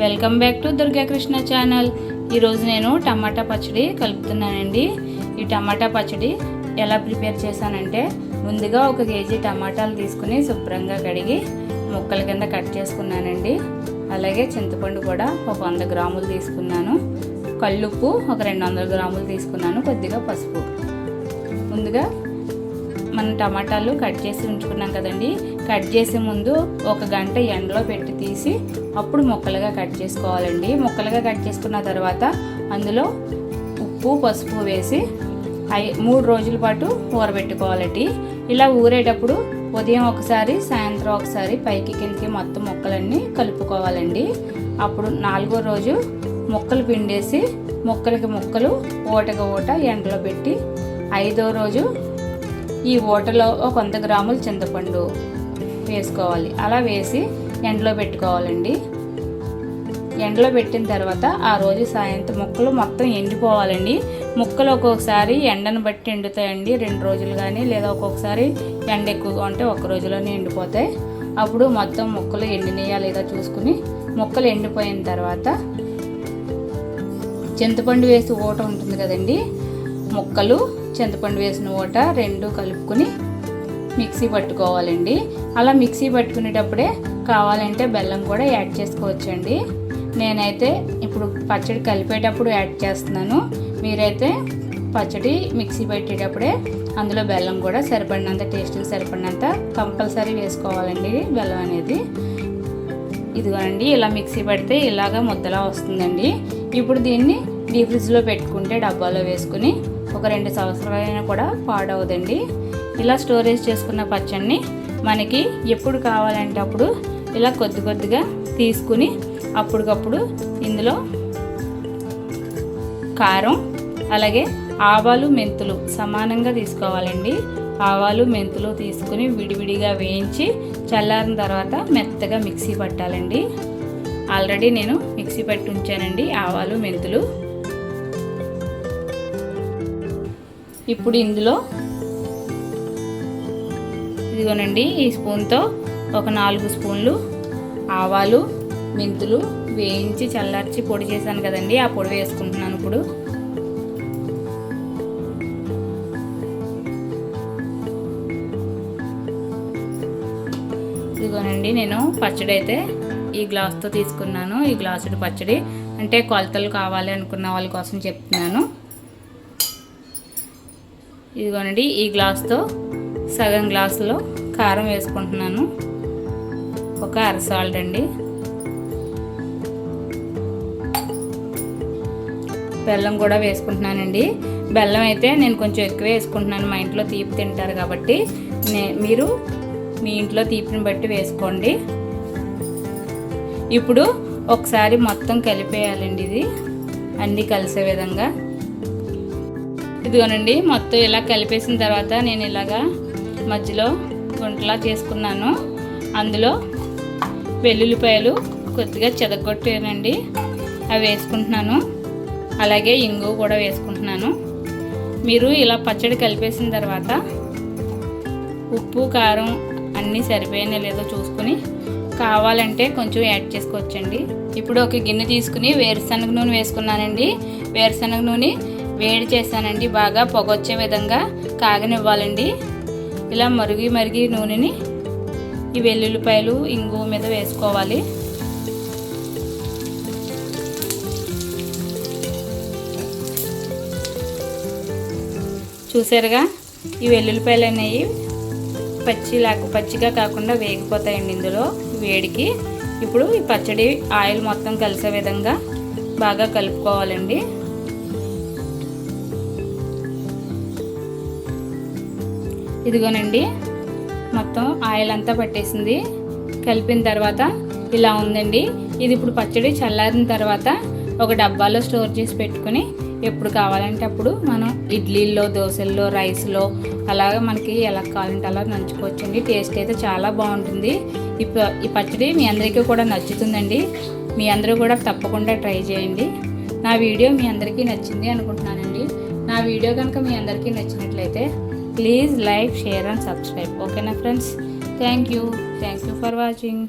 Welcome back to Durgakrishna channel. ఈరోజు నేను టమాటా పచ్చడి కలుపుతున్నానండి. ఈ టమాటా పచ్చడి ఎలా ప్రిపేర్ చేశానంటే ముందుగా ఒక కేజీ టమాటాలు తీసుకుని శుభ్రంగా కడిగి ముక్కల కింద కట్ చేసుకున్నానండి. అలాగే చింతపండు కూడా ఒక వంద గ్రాములు తీసుకున్నాను. కల్లుప్పు ఒక రెండు వందల గ్రాములు తీసుకున్నాను కొద్దిగా పసుపు. ముందుగా మనం టమాటాలు కట్ చేసి ఉంచుకున్నాం కదండి. కట్ చేసే ముందు ఒక గంట ఎండలో పెట్టి తీసి అప్పుడు ముక్కలుగా కట్ చేసుకోవాలండి. ముక్కలుగా కట్ చేసుకున్న తర్వాత అందులో ఉప్పు పసుపు వేసి ఐ మూడు రోజుల పాటు ఊరబెట్టుకోవాలండి. ఇలా ఊరేటప్పుడు ఉదయం ఒకసారి సాయంత్రం ఒకసారి పైకి కిందకి మొత్తం ముక్కలన్నీ కలుపుకోవాలండి. అప్పుడు నాలుగో రోజు ముక్కలు పిండేసి ముక్కలకి ముక్కలు ఓటగా ఓట ఎండలో పెట్టి ఐదో రోజు ఈ ఓటలో ఒక వంద గ్రాములు చింతపండు వేసుకోవాలి. అలా వేసి ఎండలో పెట్టుకోవాలండి. ఎండలో పెట్టిన తర్వాత ఆ రోజు సాయంత్రం ముక్కలు మొత్తం ఎండిపోవాలండి. ముక్కలు ఒక్కొక్కసారి ఎండను బట్టి ఎండుతాయండి. రెండు రోజులు కానీ లేదా ఒక్కొక్కసారి ఎండ ఎక్కువగా ఉంటే ఒక రోజులోనే ఎండిపోతాయి. అప్పుడు మొత్తం ముక్కలు ఎండినాయా లేదా చూసుకుని ముక్కలు ఎండిపోయిన తర్వాత చింతపండు వేసి ఓట ఉంటుంది కదండి. ముక్కలు చింతపండు వేసిన ఓట రెండు కలుపుకొని మిక్సీ పట్టుకోవాలండి. అలా మిక్సీ పట్టుకునేటప్పుడే కావాలంటే బెల్లం కూడా యాడ్ చేసుకోవచ్చండి. నేనైతే ఇప్పుడు పచ్చడి కలిపేటప్పుడు యాడ్ చేస్తున్నాను. మీరైతే పచ్చడి మిక్సీ పెట్టేటప్పుడే అందులో బెల్లం కూడా సరిపడినంత టేస్ట్కి సరిపడినంత కంపల్సరీ వేసుకోవాలండి బెల్లం అనేది. ఇదిగోనండి ఇలా మిక్సీ పెడితే ఇలాగ ముద్దలా వస్తుందండి. ఇప్పుడు దీన్ని డీ ఫ్రిడ్జ్లో పెట్టుకుంటే డబ్బాలో వేసుకుని ఒక రెండు సంవత్సరాలైనా కూడా పాడవదండి. ఇలా స్టోరేజ్ చేసుకున్న పచ్చడిని మనకి ఎప్పుడు కావాలంటే అప్పుడు ఇలా కొద్ది కొద్దిగా తీసుకుని అప్పటికప్పుడు ఇందులో కారం అలాగే ఆవాలు మెంతులు సమానంగా తీసుకోవాలండి. ఆవాలు మెంతులు తీసుకుని విడివిడిగా వేయించి చల్లారిన తర్వాత మెత్తగా మిక్సీ పట్టాలండి. ఆల్రెడీ నేను మిక్సీ పట్టి ఉంచానండి ఆవాలు మెంతులు. ఇప్పుడు ఇందులో ఇదిగోనండి ఈ స్పూన్తో ఒక నాలుగు స్పూన్లు ఆవాలు మెంతులు వేయించి చల్లార్చి పొడి చేశాను కదండి ఆ పొడి వేసుకుంటున్నాను ఇప్పుడు. ఇదిగోనండి నేను పచ్చడి అయితే ఈ గ్లాస్తో తీసుకున్నాను ఈ గ్లాసుడు పచ్చడి. అంటే కొలతలు కావాలి అనుకున్న వాళ్ళ కోసం చెప్తున్నాను. ఇదిగోనండి ఈ గ్లాస్తో సగం గ్లాసులో కారం వేసుకుంటున్నాను. ఒక అర సాల్ట్ అండి. బెల్లం కూడా వేసుకుంటున్నానండి. బెల్లం అయితే నేను కొంచెం ఎక్కువ వేసుకుంటున్నాను. మా ఇంట్లో తీపి తింటారు కాబట్టి నే మీరు మీ ఇంట్లో తీపిని బట్టి వేసుకోండి. ఇప్పుడు ఒకసారి మొత్తం కలిపేయాలండి ఇది. అన్నీ కలిసే విధంగా. ఇదిగోనండి మొత్తం ఇలా కలిపేసిన తర్వాత నేను ఇలాగా మధ్యలో గుంటలా చేసుకున్నాను. అందులో వెల్లుల్లిపాయలు కొద్దిగా చెదగొట్టానండి. అవి వేసుకుంటున్నాను. అలాగే ఇంగు కూడా వేసుకుంటున్నాను. మీరు ఇలా పచ్చడి కలిపేసిన తర్వాత ఉప్పు కారం అన్నీ సరిపోయినా లేదో చూసుకుని కావాలంటే కొంచెం యాడ్ చేసుకోవచ్చండి. ఇప్పుడు ఒక గిన్నె తీసుకుని వేరుశనగ నూనె వేసుకున్నానండి. వేరుశనగ నూనె వేడి చేశానండి. బాగా పొగొచ్చే విధంగా కాగనివ్వాలండి. ఇలా మరిగి మరిగి నూనెని ఈ వెల్లుల్లిపాయలు ఇంగు మీద వేసుకోవాలి. చూసారుగా? ఈ వెల్లుల్లిపాయలు అనేవి పచ్చి లేక పచ్చిగా కాకుండా వేగిపోతాయండి ఇందులో వేడికి. ఇప్పుడు ఈ పచ్చడి ఆయిల్ మొత్తం కలిసే విధంగా బాగా కలుపుకోవాలండి. ఇదిగోనండి మొత్తం ఆయిల్ అంతా పట్టేసింది. కలిపిన తర్వాత ఇలా ఉందండి. ఇది ఇప్పుడు పచ్చడి చల్లారిన తర్వాత ఒక డబ్బాలో స్టోర్ చేసి పెట్టుకుని ఎప్పుడు కావాలంటే అప్పుడు మనం ఇడ్లీల్లో దోశల్లో రైస్లో అలాగే మనకి ఎలా కావాలంటే అలా నంచుకోవచ్చండి. టేస్ట్ అయితే చాలా బాగుంటుంది. ఈ ఈ పచ్చడి మీ అందరికీ కూడా నచ్చుతుందండి. మీ అందరూ కూడా తప్పకుండా ట్రై చేయండి. నా వీడియో మీ అందరికీ నచ్చింది అనుకుంటున్నానండి. నా వీడియో కనుక మీ అందరికీ నచ్చినట్లయితే please like share and subscribe ఓకేనా friends thank you thank you for watching